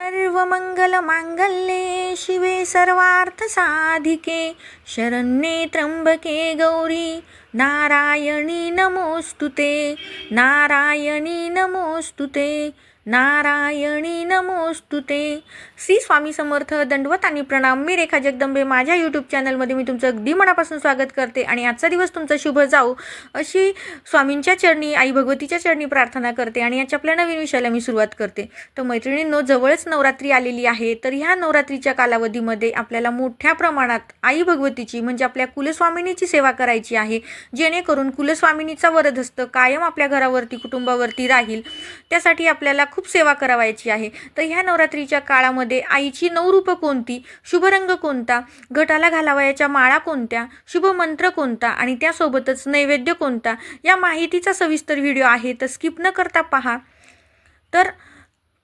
सर्वमङ्गलमाङ्गल्ये शिवे सर्वार्थसाधिके शरण्ये त्र्यम्बके गौरी नारायणी नमोऽस्तु ते. नारायणी नमोऽस्तु ते. नारायणी नमोस्तु ते. श्री स्वामी समर्थ दंडवत आणि प्रणाम. मी रेखा जगदंबे. माझ्या यूट्यूब चॅनलमध्ये मी तुमचं अगदी मनापासून स्वागत करते आणि आजचा दिवस तुमचा शुभ जाऊ अशी स्वामींच्या चरणी आई भगवतीच्या चरणी प्रार्थना करते आणि याच्या आपल्या नवीन विषयाला मी सुरुवात करते. तर मैत्रिणींनो जवळच नवरात्री आलेली आहे तर ह्या नवरात्रीच्या कालावधीमध्ये आपल्याला मोठ्या प्रमाणात आई भगवतीची म्हणजे आपल्या कुलस्वामिनीची सेवा करायची आहे. जेणेकरून कुलस्वामिनीचा वरदहस्त कायम आपल्या घरावरती कुटुंबावरती राहील. त्यासाठी आपल्याला खूप सेवा करावायची आहे. तर ह्या नवरात्रीच्या काळामध्ये आईची नऊ रूपं कोणती? शुभरंग कोणता? घटाला घालावयाच्या माळा कोणत्या? शुभ मंत्र कोणता? आणि त्यासोबतच नैवेद्य कोणता? या माहितीचा सविस्तर व्हिडिओ आहे तर स्किप न करता पहा. तर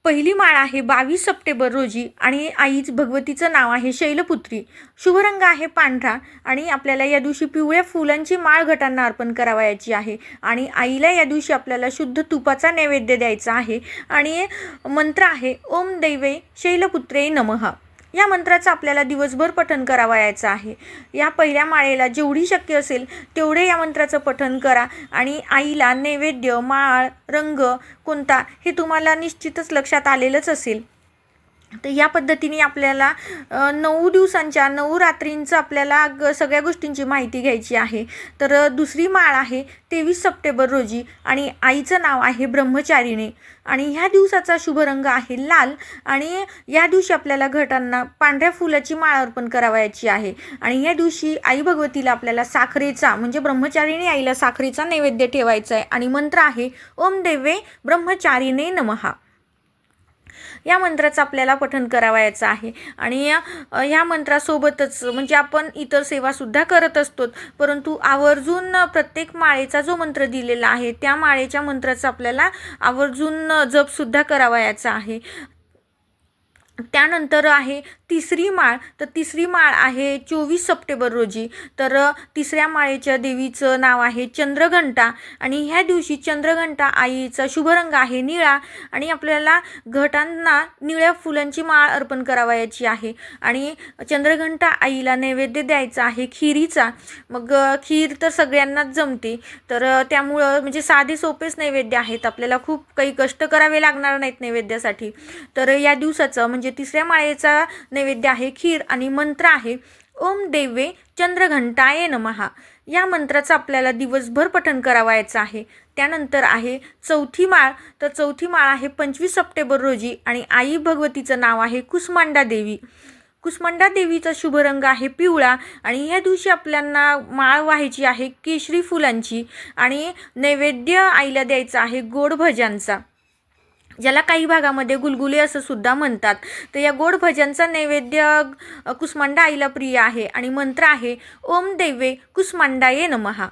पहिली माळ आहे बावीस सप्टेंबर रोजी आणि आईच भगवतीचं नाव आहे शैलपुत्री. शुभरंग आहे पांढरा आणि आपल्याला या दिवशी पिवळ्या फुलांची माळ घटांना अर्पण करावयाची आहे. आणि आईला या दिवशी आपल्याला शुद्ध तुपाचा नैवेद्य द्यायचा आहे. आणि मंत्र आहे ओम दैवे शैलपुत्रे नमः. या मंत्राचं आपल्याला दिवसभर पठन करावयाचं आहे. या पहिल्या माळेला जेवढी शक्य असेल तेवढे या मंत्राचं पठन करा आणि आईला नैवेद्य माळ रंग कोणता हे तुम्हाला निश्चितच लक्षात आलेलंच असेल. तर या पद्धतीने आपल्याला नऊ दिवसांच्या नऊ रात्रींचं आपल्याला ग सगळ्या गोष्टींची माहिती घ्यायची आहे. तर दुसरी माळ आहे तेवीस सप्टेंबर रोजी आणि आईचं नाव आहे ब्रह्मचारिणी. आणि ह्या दिवसाचा शुभ रंग आहे लाल आणि या दिवशी आपल्याला घटांना पांढऱ्या फुलाची माळ अर्पण करावयाची आहे. आणि या दिवशी आई भगवतीला आपल्याला साखरेचा म्हणजे ब्रह्मचारिणी आईला साखरेचा नैवेद्य ठेवायचा आहे. आणि मंत्र आहे ओम देवे ब्रह्मचारिणे नमहा या मंत्राचं आपल्याला पठन करावायचं आहे. आणि या ह्या मंत्रासोबतच म्हणजे आपण इतर सेवासुद्धा करत असतो. परंतु आवर्जून प्रत्येक माळेचा जो मंत्र दिलेला आहे त्या माळेच्या मंत्राचा आपल्याला आवर्जून जपसुद्धा करावयाचा आहे. त्यानंतर आहे तिसरी माळ. तर तिसरी माळ आहे चोवीस सप्टेंबर रोजी. तर तिसऱ्या माळेच्या देवीचं नाव आहे चंद्रघंटा. आणि ह्या दिवशी चंद्रघंटा आईचा शुभरंग आहे निळा. आणि आपल्याला घटांना निळ्या फुलांची माळ अर्पण करावयाची आहे. आणि चंद्रघंटा आईला नैवेद्य द्यायचा आहे खिरीचा. मग खीर तर सगळ्यांनाच जमते. तर त्यामुळं म्हणजे साधे सोपेच नैवेद्य आहेत. आपल्याला खूप काही कष्ट करावे लागणार नाहीत नैवेद्यासाठी. तर या दिवसाचं म्हणजे म्हणजे तिसऱ्या माळेचा नैवेद्य आहे खीर आणि मंत्र आहे. ओम देवे चंद्रघंटाये नमहा या मंत्राचं आपल्याला दिवसभर पठण करावायचं आहे. त्यानंतर आहे चौथी माळ. तर चौथी माळ आहे पंचवीस सप्टेंबर रोजी आणि आई भगवतीचं नाव आहे कुसमांडा देवी. कुसमांडा देवीचा शुभ रंग आहे पिवळा आणि या दिवशी आपल्याला माळ व्हायची आहे केशरी फुलांची आणि नैवेद्य आईला द्यायचा आहे गोड भज्यांचा. ज्याला काही भागामध्ये गुलगुले असं सुद्धा म्हणतात. तर या गोड भजनचा नैवेद्य कुसमांडा आईला प्रिय आहे आणि मंत्र आहे ओम देवे कुसमांडाये नमहा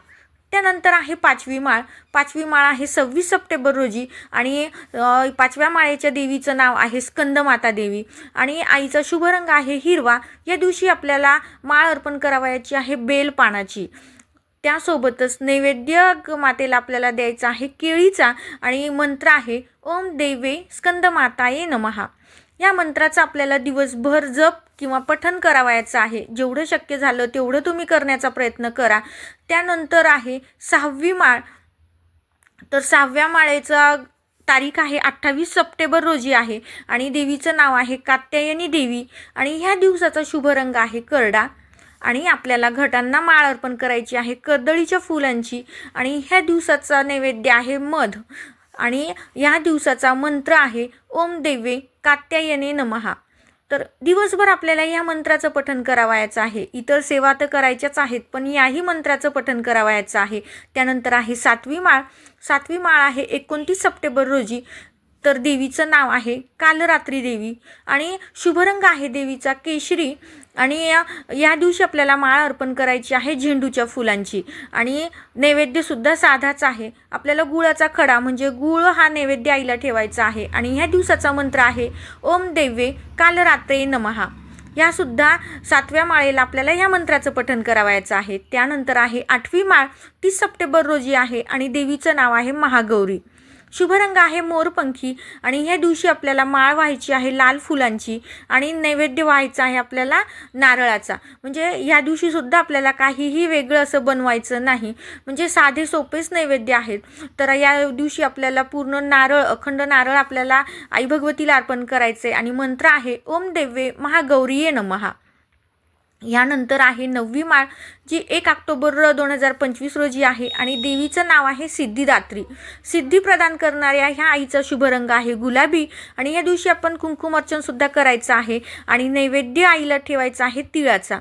त्यानंतर आहे पाचवी माळ. पाचवी माळ आहे सव्वीस सप्टेंबर रोजी आणि पाचव्या माळेच्या देवीचं नाव आहे स्कंदमाता देवी. आणि आईचा शुभ रंग आहे हिरवा. या दिवशी आपल्याला माळ अर्पण करावयाची आहे बेल पानाची त्यासोबतच नैवेद्य मातेला आपल्याला द्यायचा आहे केळीचा आणि मंत्र आहे ओम देवे स्कंदमाताये नमहा या मंत्राचा आपल्याला दिवसभर जप किंवा पठन करावायचं आहे. जेवढं शक्य झालं तेवढं तुम्ही करण्याचा प्रयत्न करा. त्यानंतर आहे सहावी माळ. तर सहाव्या माळेचा तारीख आहे अठ्ठावीस सप्टेंबर रोजी आहे आणि देवीचं नाव आहे कात्यायनी देवी आणि ह्या दिवसाचा शुभ रंग आहे करडा. आणि आपल्याला घटांना माळ अर्पण करायची आहे कर्दळीच्या फुलांची. आणि ह्या दिवसाचा नैवेद्य आहे मध. आणि ह्या दिवसाचा मंत्र आहे ओम देवे कात्यायने नमहा. तर दिवसभर आपल्याला या मंत्राचं पठण करावयाचं आहे. इतर सेवा तर करायच्याच आहेत पण याही मंत्राचं पठण करावयाचं आहे. त्यानंतर आहे सातवी माळ. सातवी माळ आहे एकोणतीस सप्टेंबर रोजी. तर देवीचं नाव आहे कालरात्री देवी. आणि शुभरंग आहे देवीचा केशरी. आणि या या दिवशी आपल्याला माळ अर्पण करायची आहे झेंडूच्या फुलांची. आणि नैवेद्यसुद्धा साधाच आहे. आपल्याला गुळाचा खडा म्हणजे गुळ हा नैवेद्य आईला ठेवायचा आहे. आणि ह्या दिवसाचा मंत्र आहे ओम देवे कालरात्रे नमहा. यासुद्धा सातव्या माळेला आपल्याला या मंत्राचं पठण करावायचं आहे. त्यानंतर आहे आठवी माळ तीस सप्टेंबर रोजी आहे आणि देवीचं नाव आहे महागौरी. शुभ रंग आहे मोरपंखी आणि ह्या दिवशी आपल्याला माळ व्हायची आहे लाल फुलांची आणि नैवेद्य व्हायचा आहे आपल्याला नारळाचा. म्हणजे ह्या दिवशीसुद्धा आपल्याला काहीही वेगळं असं बनवायचं नाही. म्हणजे साधे सोपेच नैवेद्य आहेत. तर या दिवशी आपल्याला पूर्ण नारळ अखंड नारळ आपल्याला आई भगवतीला अर्पण करायचे आणि मंत्र आहे ओम देवे महागौरीये नमहा यानंतर आहे नववी माळ जी एक ऑक्टोबर दोन हजार पंचवीस रोजी आहे आणि देवीचं नाव आहे सिद्धिदात्री. सिद्धी प्रदान करणाऱ्या ह्या आईचा शुभ रंग आहे गुलाबी आणि या दिवशी आपण कुंकुम अर्चनसुद्धा करायचं आहे आणि नैवेद्य आईला ठेवायचा आहे तिळाचा.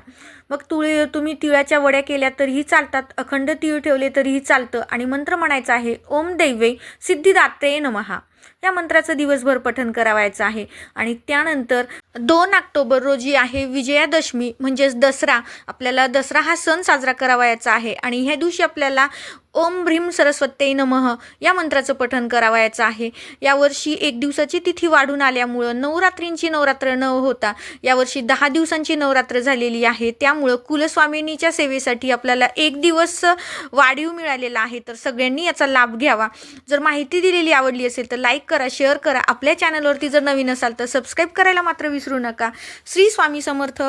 मग तुळे तुम्ही तिळाच्या वड्या केल्या तरीही चालतात अखंड तीळ ठेवले तरीही चालतं आणि मंत्र म्हणायचा आहे ओम दैवे सिद्धिदात्रे नमहा. या मंत्राचं दिवसभर पठन करावायचं आहे. आणि त्यानंतर दोन ऑक्टोबर रोजी आहे विजयादशमी म्हणजेच दसरा. आपल्याला दसरा हा सण साजरा करावायचा आहे. आणि ह्या दिवशी आपल्याला ओम भ्रीम सरस्वत्यै नमः या मंत्राचं पठन करावायचं आहे. यावर्षी एक दिवसाची तिथी वाढून आल्यामुळं नवरात्रींची नवरात्र न होता यावर्षी दहा दिवसांची नवरात्र झालेली आहे. त्यामुळं कुलस्वामिनीच्या सेवेसाठी आपल्याला एक दिवस वाढीव मिळालेला आहे. तर सगळ्यांनी याचा लाभ घ्यावा. जर माहिती दिलेली आवडली असेल तर लाईक करा शेअर करा. आपल्या चॅनलवरती जर नवीन असाल तर सबस्क्राईब करायला मात्र विसरू नका. श्री स्वामी समर्थ.